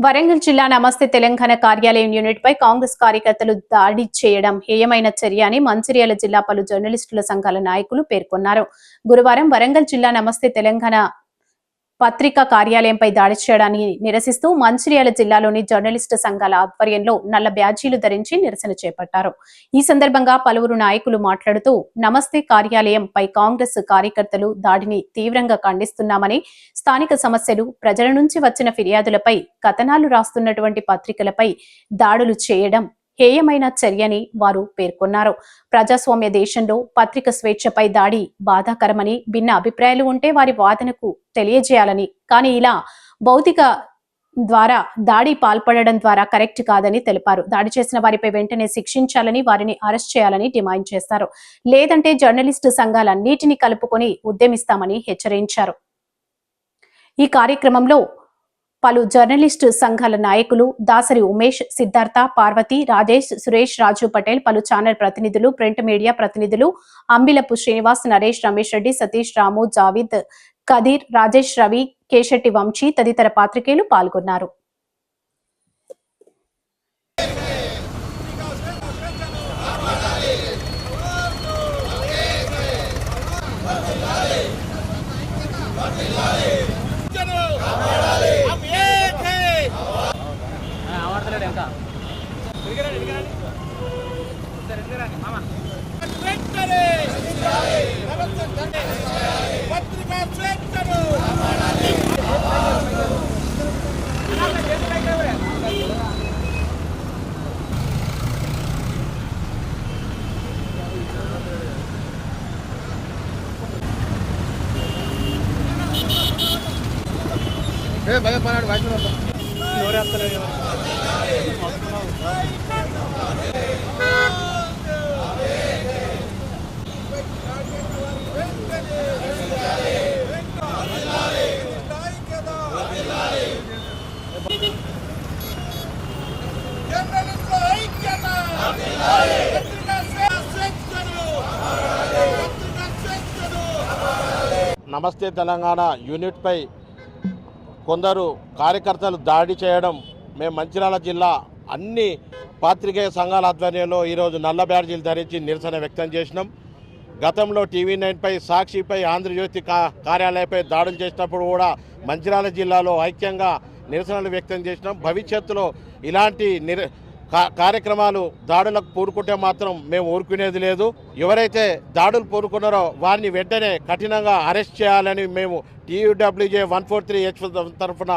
వరంగల్ జిల్లా నమస్తే తెలంగాణ కార్యాలయం యూనిట్ పై కాంగ్రెస్ కార్యకర్తలు దాడి చేయడం హేయమైన చర్య అని మంచిర్యాల జిల్లా పలు జర్నలిస్టుల సంఘాల నాయకులు పేర్కొన్నారు. గురువారం వరంగల్ జిల్లా నమస్తే తెలంగాణ పత్రికా కార్యాలయంపై దాడి చేయడాన్ని నిరసిస్తూ మంచిర్యాల జిల్లాలోని జర్నలిస్టు సంఘాల ఆధ్వర్యంలో నల్ల బ్యాజీలు ధరించి నిరసన చేపట్టారు. ఈ సందర్భంగా పలువురు నాయకులు మాట్లాడుతూ నమస్తే కార్యాలయంపై కాంగ్రెస్ కార్యకర్తలు దాడిని తీవ్రంగా ఖండిస్తున్నామని స్థానిక సమస్యలు ప్రజల నుంచి వచ్చిన ఫిర్యాదులపై కథనాలు రాస్తున్నటువంటి పత్రికలపై దాడులు చేయడం హేయమైన చర్యని వారు పేర్కొన్నారు. ప్రజాస్వామ్య దేశంలో పత్రిక స్వేచ్ఛపై దాడి బాధాకరమని భిన్న అభిప్రాయాలు ఉంటే వారి వాదనకు తెలియజేయాలని. కానీ ఇలా భౌతిక ద్వారా దాడి పాల్పడడం ద్వారా కరెక్ట్ కాదని తెలిపారు. దాడి చేసిన వారిపై వెంటనే శిక్షించాలని వారిని అరెస్ట్ చేయాలని డిమాండ్ చేస్తారు. లేదంటే జర్నలిస్టు సంఘాలన్నిటినీ కలుపుకొని ఉద్యమిస్తామని హెచ్చరించారు. ఈ కార్యక్రమంలో పలు జర్నలిస్టు సంఘాల నాయకులు దాసరి ఉమేష్ సిద్ధార్థ పార్వతి రాజేష్ సురేష్ రాజు పటేల్ పలు ఛానల్ ప్రతినిధులు ప్రింట్ మీడియా ప్రతినిధులు అంబిలపు శ్రీనివాస్ నరేష్ రమేష్ రెడ్డి సతీష్ రాము జావిద్ కదీర్ రాజేష్ రవి కేశెట్టి వంశీ తదితర పాత్రికేయులు పాల్గొన్నారు. విద్యను ఆవర్తలేడు ఇంకా. ఎదిగరాని ఎదిగరాని సరే జర్నలిస్టుల ఐక్యత పత్రికా నమస్తే తెలంగాణ యూనిట్పై కొందరు కార్యకర్తలు దాడి చేయడం మేము మంచిర్యాల జిల్లా అన్ని పాత్రికేయ సంఘాల ఆధ్వర్యంలో ఈరోజు నల్ల బ్యాడ్జీలు ధరించి నిరసన వ్యక్తం చేసినాం. గతంలో టీవీ నైన్పై సాక్షిపై ఆంధ్రజ్యోతి కా కార్యాలయపై దాడులు చేసినప్పుడు కూడా మంచిర్యాల జిల్లాలో ఐక్యంగా నిరసనలు వ్యక్తం చేసినాం. భవిష్యత్తులో ఇలాంటి నిర కార్యక్రమాలు దాడులకు పూనుకుంటే మాత్రం మేము ఊరుకునేది లేదు. ఎవరైతే దాడులు పూనుకున్నారో వారిని వెంటనే కఠినంగా అరెస్ట్ చేయాలని మేము TUWJ one four three H తరఫున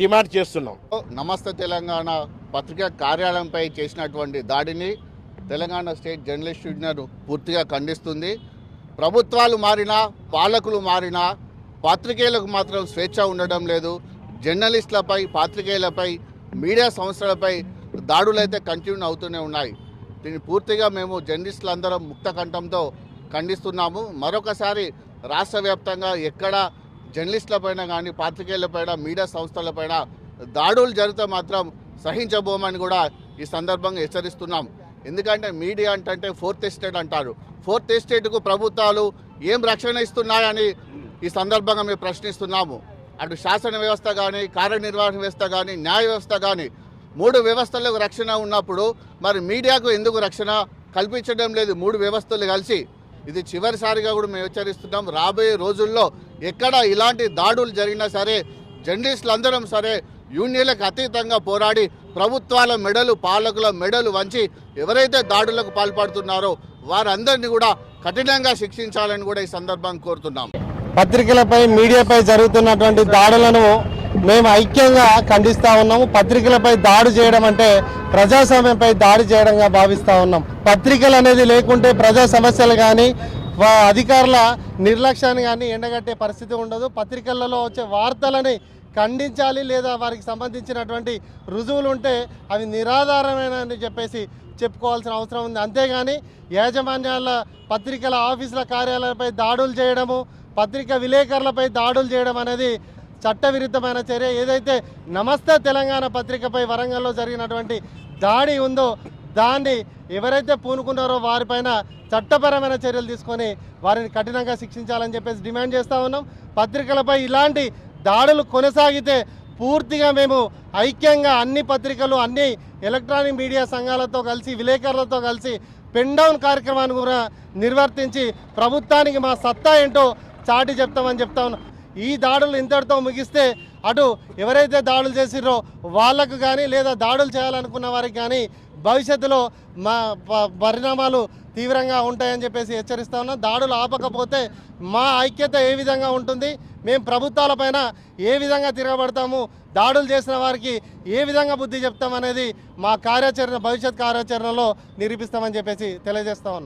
డిమాండ్ చేస్తున్నాం. నమస్తే తెలంగాణ పత్రికా కార్యాలయంపై చేసినటువంటి దాడిని తెలంగాణ స్టేట్ జర్నలిస్ట్ యూనియన్ పూర్తిగా ఖండిస్తుంది. ప్రభుత్వాలు మారినా పాలకులు మారినా పాత్రికేయులకు మాత్రం స్వేచ్ఛ ఉండడం లేదు. జర్నలిస్టులపై పాత్రికేయులపై మీడియా సంస్థలపై దాడులు అయితే కంటిన్యూ అవుతూనే ఉన్నాయి. దీన్ని పూర్తిగా మేము జర్నలిస్టులందరం ముక్త కంఠంతో ఖండిస్తున్నాము. మరొకసారి రాష్ట్ర వ్యాప్తంగా ఎక్కడ జర్నలిస్టులపైన కానీ పాత్రికేయులపైన మీడియా సంస్థలపైన దాడులు జరిగితే మాత్రం సహించబోమని కూడా ఈ సందర్భంగా హెచ్చరిస్తున్నాం. ఎందుకంటే మీడియా అంటే ఫోర్త్ ఎస్టేట్ అంటారు. ఫోర్త్ ఎస్టేట్కు ప్రభుత్వాలు ఏం రక్షణ ఇస్తున్నాయని ఈ సందర్భంగా మేము ప్రశ్నిస్తున్నాము. అటు శాసన వ్యవస్థ కానీ కార్యనిర్వహణ వ్యవస్థ కానీ న్యాయ వ్యవస్థ కానీ మూడు వ్యవస్థలకు రక్షణ ఉన్నప్పుడు మరి మీడియాకు ఎందుకు రక్షణ? కల్పించడం లేదు. మూడు వ్యవస్థలు కలిసి. ఇది చివరిసారిగా కూడా మేము హెచ్చరిస్తున్నాం. రాబోయే రోజుల్లో ఎక్కడ ఇలాంటి దాడులు జరిగినా సరే జర్నలిస్టులు అందరం సరే యూనియన్లకు అతీతంగా పోరాడి ప్రభుత్వాల మెడలు పాలకుల మెడలు వంచి ఎవరైతే దాడులకు పాల్పడుతున్నారో వారందరినీ కూడా కఠినంగా శిక్షించాలని కూడా ఈ సందర్భంగా కోరుతున్నాం. పత్రికలపై మీడియాపై జరుగుతున్నటువంటి దాడులను మేము ఐక్యంగా ఖండిస్తా ఉన్నాము. పత్రికలపై దాడి చేయడం అంటే ప్రజాస్వామ్యంపై దాడి చేయడంగా భావిస్తా ఉన్నాం. పత్రికలు అనేది లేకుంటే ప్రజా సమస్యలు కానీ అధికారుల నిర్లక్ష్యాన్ని కానీ ఎండగట్టే పరిస్థితి ఉండదు. పత్రికలలో వచ్చే వార్తలని ఖండించాలి లేదా వారికి సంబంధించినటువంటి రుజువులు ఉంటే అవి నిరాధారమైన అని చెప్పేసి చెప్పుకోవాల్సిన అవసరం ఉంది. అంతేగాని యాజమాన్యాల పత్రికల ఆఫీసుల కార్యాలయాలపై దాడులు చేయడము పత్రిక విలేకరులపై దాడులు చేయడం అనేది చట్టవిరుద్ధమైన చర్య ఏదైతే నమస్తే తెలంగాణ పత్రికపై వరంగల్లో జరిగినటువంటి దాడి ఉందో దాన్ని ఎవరైతే పూనుకున్నారో వారిపైన చట్టపరమైన చర్యలు తీసుకొని వారిని కఠినంగా శిక్షించాలని చెప్పేసి డిమాండ్ చేస్తూ ఉన్నాం. పత్రికలపై ఇలాంటి దాడులు కొనసాగితే పూర్తిగా మేము ఐక్యంగా అన్ని పత్రికలు అన్ని ఎలక్ట్రానిక్ మీడియా సంఘాలతో కలిసి విలేకరులతో కలిసి పెన్ డౌన్ కార్యక్రమాన్ని కూడా నిర్వర్తించి ప్రభుత్వానికి మా సత్తా ఏంటో చాటి చెప్తామని చెప్తా ఉన్నాం. ఈ దాడులు ఇంతటితో ముగిస్తే అటు ఎవరైతే దాడులు చేసిరో వాళ్ళకు కానీ లేదా దాడులు చేయాలనుకున్న వారికి కానీ భవిష్యత్తులో మా ప- పరిణామాలు తీవ్రంగా ఉంటాయని చెప్పేసి హెచ్చరిస్తా ఉన్నాం. దాడులు ఆపకపోతే మా ఐక్యత ఏ విధంగా ఉంటుంది? మేము ప్రభుత్వాలపైన ఏ విధంగా తిరగబడతాము? దాడులు చేసిన వారికి ఏ విధంగా బుద్ధి చెప్తామనేది మా కార్యాచరణ భవిష్యత్ కార్యాచరణలో నిరూపిస్తామని చెప్పేసి తెలియజేస్తా ఉన్నాం.